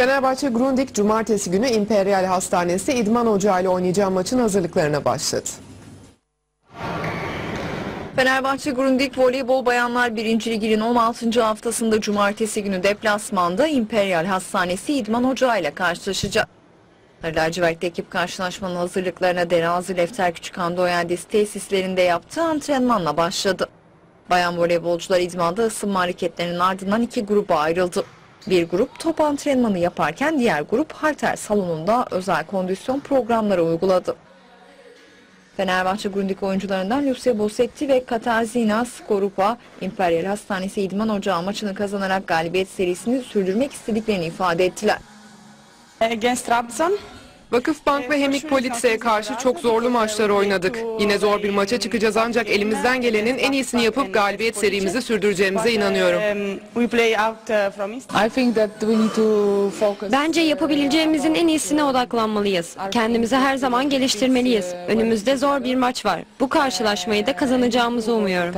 Fenerbahçe Grundig cumartesi günü İmperial Hastanesi İdman Ocağı ile oynayacağı maçın hazırlıklarına başladı. Fenerbahçe Grundig Voleybol Bayanlar 1. Ligi'nin 16. haftasında cumartesi günü deplasmanda İmperial Hastanesi İdman Ocağı ile karşılaşacak. Sarı Lacivertli ekip karşılaşmanın hazırlıklarına Derazi Lefter Küçükhan Doyendis tesislerinde yaptığı antrenmanla başladı. Bayan voleybolcular idmanda ısınma hareketlerinin ardından iki gruba ayrıldı. Bir grup top antrenmanı yaparken diğer grup halter salonunda özel kondisyon programları uyguladı. Fenerbahçe Grundig oyuncularından Lucia Bossetti ve Katarzyna Skorupa, İmperial Hastanesi İdman Ocağı maçını kazanarak galibiyet serisini sürdürmek istediklerini ifade ettiler. against Trabzon. Vakıfbank ve Hemik Politse'ye karşı çok zorlu maçlar oynadık. Yine zor bir maça çıkacağız ancak elimizden gelenin en iyisini yapıp galibiyet serimizi sürdüreceğimize inanıyorum. Bence yapabileceğimizin en iyisine odaklanmalıyız. Kendimizi her zaman geliştirmeliyiz. Önümüzde zor bir maç var. Bu karşılaşmayı da kazanacağımızı umuyorum.